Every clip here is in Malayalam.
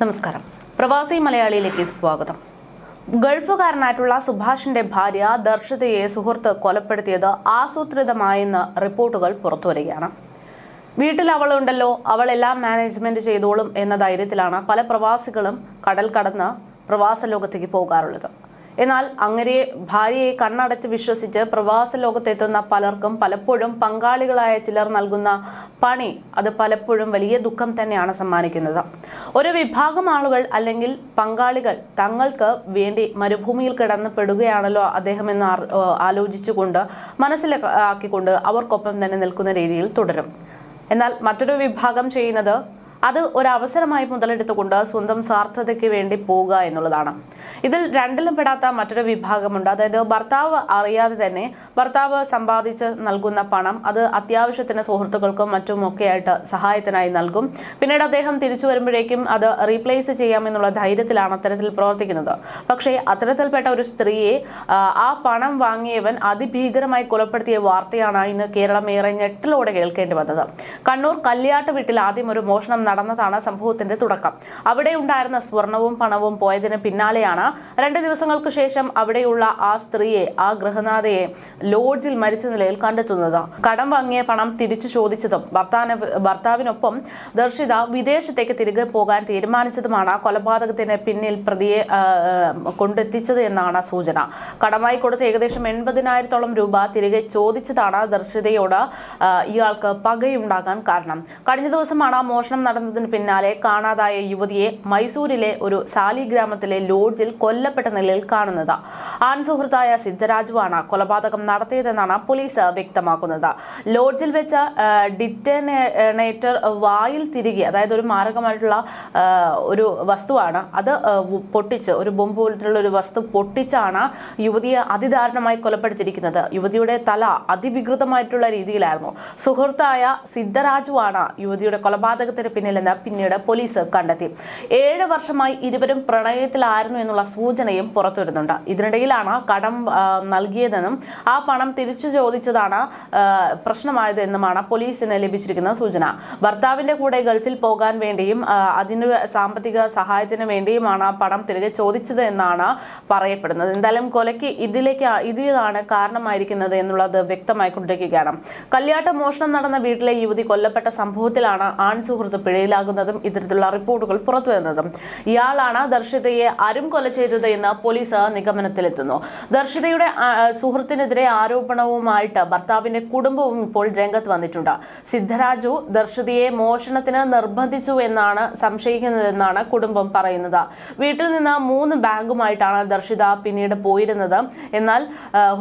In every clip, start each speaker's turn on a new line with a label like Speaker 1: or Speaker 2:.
Speaker 1: നമസ്കാരം. പ്രവാസി മലയാളിയിലേക്ക് സ്വാഗതം. ഗൾഫുകാരനായിട്ടുള്ള സുഭാഷിന്റെ ഭാര്യ ദർശിതയെ സുഹൃത്ത് കൊലപ്പെടുത്തിയത് ആസൂത്രിതമായെന്ന് റിപ്പോർട്ടുകൾ പുറത്തുവരികയാണ്. വീട്ടിൽ അവളുണ്ടല്ലോ അവൾ എല്ലാം മാനേജ്മെന്റ് ചെയ്തോളും എന്ന ധൈര്യത്തിലാണ് പല പ്രവാസികളും കടൽ കടന്ന് പ്രവാസ ലോകത്തേക്ക് പോകാറുള്ളത്. എന്നാൽ അങ്ങനെ ഭാര്യയെ കണ്ണടച്ച് വിശ്വസിച്ച് പ്രവാസ ലോകത്തെത്തുന്ന പലർക്കും പലപ്പോഴും പങ്കാളികളായ ചിലർ നൽകുന്ന പണി അത് പലപ്പോഴും വലിയ ദുഃഖം തന്നെയാണ് സമ്മാനിക്കുന്നത്. ഒരു വിഭാഗം ആളുകൾ അല്ലെങ്കിൽ പങ്കാളികൾ തങ്ങൾക്ക് വേണ്ടി മരുഭൂമിയിൽ കിടന്ന് പെടുകയാണല്ലോ അദ്ദേഹം എന്ന് ആലോചിച്ചുകൊണ്ട് മനസ്സിലാക്കിക്കൊണ്ട് അവർക്കൊപ്പം തന്നെ നിൽക്കുന്ന രീതിയിൽ തുടരും. എന്നാൽ മറ്റൊരു വിഭാഗം ചെയ്യുന്നത് അത് ഒരവസരമായി മുതലെടുത്തുകൊണ്ട് സ്വന്തം സ്വാർത്ഥതയ്ക്ക് വേണ്ടി പോവുക എന്നുള്ളതാണ്. ഇതിൽ രണ്ടിലും പെടാത്ത മറ്റൊരു വിഭാഗമുണ്ട്. അതായത് ഭർത്താവ് അറിയാതെ തന്നെ ഭർത്താവ് സമ്പാദിച്ച് നൽകുന്ന പണം അത് അത്യാവശ്യത്തിന് സുഹൃത്തുക്കൾക്കും മറ്റുമൊക്കെ ആയിട്ട് സഹായത്തിനായി നൽകും. പിന്നീട് അദ്ദേഹം തിരിച്ചു വരുമ്പോഴേക്കും അത് റീപ്ലേസ് ചെയ്യാമെന്നുള്ള ധൈര്യത്തിലാണ് അത്തരത്തിൽ പ്രവർത്തിക്കുന്നത്. പക്ഷേ അത്തരത്തിൽപ്പെട്ട ഒരു സ്ത്രീയെ ആ പണം വാങ്ങിയവൻ അതിഭീകരമായി കൊലപ്പെടുത്തിയ വാർത്തയാണ് ഇന്ന് കേരളം ഏറെ ഞെട്ടലോടെ കേൾക്കേണ്ടി വന്നത്. കണ്ണൂർ കല്യാട്ട് വീട്ടിൽ ആദ്യം ഒരു മോഷണം നടന്നതാണ് സംഭവത്തിന്റെ തുടക്കം. അവിടെ ഉണ്ടായിരുന്ന സ്വർണവും പണവും പോയതിന് പിന്നാലെയാണ് രണ്ട് ദിവസങ്ങൾക്ക് ശേഷം അവിടെയുള്ള ആ സ്ത്രീയെ ആ ഗൃഹനാഥയെ ലോഡ്ജിൽ മരിച്ച നിലയിൽ കണ്ടെത്തുന്നത്. കടം വാങ്ങിയ പണം തിരിച്ചു ചോദിച്ചതും ഭർത്താന ഭർത്താവിനൊപ്പം ദർശിത വിദേശത്തേക്ക് തിരികെ പോകാൻ തീരുമാനിച്ചതുമാണ് കൊലപാതകത്തിന് പിന്നിൽ പ്രതിയെ കൊണ്ടെത്തിച്ചത് എന്നാണ് സൂചന. കടമായി കൊടുത്ത ഏകദേശം എൺപതിനായിരത്തോളം രൂപ തിരികെ ചോദിച്ചതാണ് ദർശിതയോട് ഇയാൾക്ക് പകയുണ്ടാകാൻ കാരണം. കഴിഞ്ഞ ദിവസമാണ് മോഷണം നടന്നതിന് പിന്നാലെ കാണാതായ യുവതിയെ മൈസൂരിലെ ഒരു സാലി ഗ്രാമത്തിലെ ലോഡ്ജിൽ കൊല്ലപ്പെട്ട നിലയിൽ കാണുന്നത്. ആൺ സുഹൃത്തായ സിദ്ധരാജുവാണ് കൊലപാതകം നടത്തിയതെന്നാണ് പോലീസ് വ്യക്തമാക്കുന്നത്. ലോഡ്ജിൽ വെച്ച ഡിറ്റനേറ്റർ വായിൽ തിരികെ അതായത് ഒരു മാരകമായിട്ടുള്ള ഒരു വസ്തുവാണ് അത് പൊട്ടിച്ച് ഒരു ബോംബ് പോലത്തുള്ള ഒരു വസ്തു പൊട്ടിച്ചാണ് യുവതിയെ അതിദാരുണമായി കൊലപ്പെടുത്തിയിരിക്കുന്നത്. യുവതിയുടെ തല അതിവികൃതമായിട്ടുള്ള രീതിയിലായിരുന്നു. സുഹൃത്തായ സിദ്ധരാജുവാണ് യുവതിയുടെ കൊലപാതകത്തിന് പിന്നിലെന്ന് പിന്നീട് പോലീസ് കണ്ടെത്തി. ഏഴ് വർഷമായി ഇരുവരും പ്രണയത്തിലായിരുന്നു എന്നുള്ള സൂചനയും പുറത്തുവരുന്നുണ്ട്. ഇതിനിടയിലാണ് കടം നൽകിയതെന്നും ആ പണം തിരിച്ചു ചോദിച്ചതാണ് പ്രശ്നമായത് എന്നുമാണ് പോലീസിന് ലഭിച്ചിരിക്കുന്ന സൂചന. ഭർത്താവിന്റെ കൂടെ ഗൾഫിൽ പോകാൻ വേണ്ടിയും അതിന് സാമ്പത്തിക സഹായത്തിന് വേണ്ടിയുമാണ് ആ പണം തിരികെ ചോദിച്ചത് എന്നാണ് പറയപ്പെടുന്നത്. എന്തായാലും കൊലയ്ക്ക് ഇതിലേക്ക് ഇതിലാണ് കാരണമായിരിക്കുന്നത് എന്നുള്ളത് വ്യക്തമായിക്കൊണ്ടിരിക്കുകയാണ്. കല്യാട്ട മോഷണം നടന്ന വീട്ടിലെ യുവതി കൊല്ലപ്പെട്ട സംഭവത്തിലാണ് ആൺ സുഹൃത്ത് പിഴയിലാകുന്നതും ഇത്തരത്തിലുള്ള റിപ്പോർട്ടുകൾ പുറത്തുവരുന്നതും ഇയാളാണ് ദർശിതയെ അരും കൊല ചെയ്തത് എന്ന് പോലീസ് നിഗമനത്തിലെത്തുന്നു. ദർശിതയുടെ സുഹൃത്തിനെതിരെ ആരോപണവുമായിട്ട് ഭർത്താവിന്റെ കുടുംബവും ഇപ്പോൾ രംഗത്ത് വന്നിട്ടുണ്ട്. സിദ്ധരാജു ദർശിതയെ മോഷണത്തിന് നിർബന്ധിച്ചു എന്നാണ് സംശയിക്കുന്നതെന്നാണ് കുടുംബം പറയുന്നത്. വീട്ടിൽ നിന്ന് മൂന്ന് ബാഗുമായിട്ടാണ് ദർശിത പിന്നീട് പോയിരുന്നത്. എന്നാൽ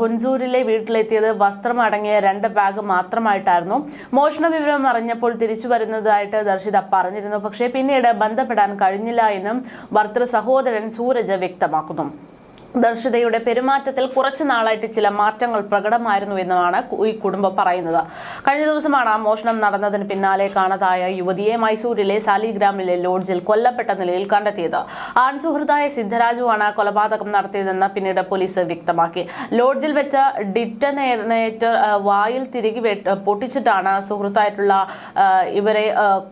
Speaker 1: ഹുൻസൂരിലെ വീട്ടിലെത്തിയത് വസ്ത്രം അടങ്ങിയ രണ്ട് ബാഗ് മാത്രമായിട്ടായിരുന്നു. മോഷണ വിവരം അറിഞ്ഞപ്പോൾ തിരിച്ചു വരുന്നതായിട്ട് ദർശിത പറഞ്ഞിരുന്നു. പക്ഷേ പിന്നീട് ബന്ധപ്പെടാൻ കഴിഞ്ഞില്ല എന്നും ഭർത്തൃ സഹോദരൻ സൂരജ് വ്യക്തമാക്കുന്നു. ദർശിതയുടെ പെരുമാറ്റത്തിൽ കുറച്ചു നാളായിട്ട് ചില മാറ്റങ്ങൾ പ്രകടമായിരുന്നു എന്നാണ് ഈ കുടുംബം പറയുന്നത്. കഴിഞ്ഞ ദിവസമാണ് ആ മോഷണം നടന്നതിന് പിന്നാലെ കാണാതായ യുവതിയെ മൈസൂരിലെ സാലിഗ്രാമിലെ ലോഡ്ജിൽ കൊല്ലപ്പെട്ട നിലയിൽ കണ്ടെത്തിയത്. ആൺസുഹൃതായ സിദ്ധരാജുവാണ് കൊലപാതകം നടത്തിയതെന്ന് പിന്നീട് പോലീസ് വ്യക്തമാക്കി. ലോഡ്ജിൽ വെച്ച ഡിറ്റനേറ്റർ വായിൽ തിരികെ പൊട്ടിച്ചിട്ടാണ് സുഹൃത്തായിട്ടുള്ള ഇവരെ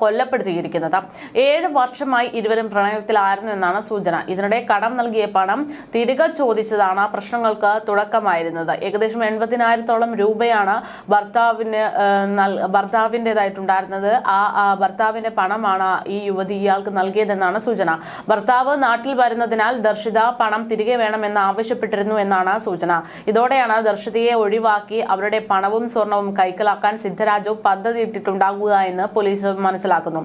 Speaker 1: കൊല്ലപ്പെടുത്തിയിരിക്കുന്നത് ഏഴ് വർഷമായി ഇരുവരും പ്രണയത്തിലായിരുന്നു എന്നാണ് സൂചന. ഇതിനിടെ കടം നൽകിയ പണം തിരികെ ചോദിച്ചതാണ് ആ പ്രശ്നങ്ങൾക്ക് തുടക്കമായിരുന്നത്. ഏകദേശം എൺപതിനായിരത്തോളം രൂപയാണ് ഭർത്താവിന് ഭർത്താവിന്റെതായിട്ടുണ്ടായിരുന്നത് ആ ഭർത്താവിന്റെ പണമാണ് ഈ യുവതി ഇയാൾക്ക് നൽകിയതെന്നാണ് സൂചന. ഭർത്താവ് നാട്ടിൽ വരുന്നതിനാൽ ദർശിത പണം തിരികെ വേണമെന്ന് ആവശ്യപ്പെട്ടിരുന്നു എന്നാണ് സൂചന. ഇതോടെയാണ് ദർശിതയെ ഒഴിവാക്കി അവരുടെ പണവും സ്വർണവും കൈക്കലാക്കാൻ സിദ്ധരാജു പദ്ധതി ഇട്ടിട്ടുണ്ടാകുക എന്ന് പോലീസ് മനസ്സിലാക്കുന്നു.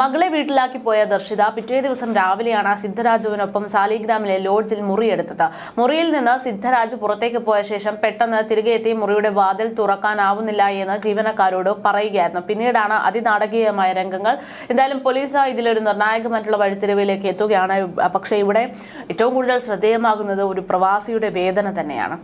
Speaker 1: മകളെ വീട്ടിലാക്കി പോയ ദർശിത പിറ്റേ ദിവസം രാവിലെയാണ് സിദ്ധരാജുവിനൊപ്പം സാലിഗ്രാമിലെ ലോഡ്ജിൽ മുറിയെടുത്തത്. മുറിയിൽ നിന്ന് സിദ്ധരാജ് പുറത്തേക്ക് പോയ ശേഷം പെട്ടെന്ന് തിരികെ എത്തി മുറിയുടെ വാതിൽ തുറക്കാനാവുന്നില്ല എന്ന് ജീവനക്കാരോട് പറയുകയായിരുന്നു. പിന്നീടാണ് അതിനാടകീയമായ രംഗങ്ങൾ. എന്തായാലും പോലീസ് ഇതിലൊരു നിർണായകമായിട്ടുള്ള വഴിത്തിരിവിലേക്ക് എത്തുകയാണ്. പക്ഷേ ഇവിടെ ഏറ്റവും കൂടുതൽ ശ്രദ്ധേയമാകുന്നത് ഒരു പ്രവാസിയുടെ വേദന തന്നെയാണ്.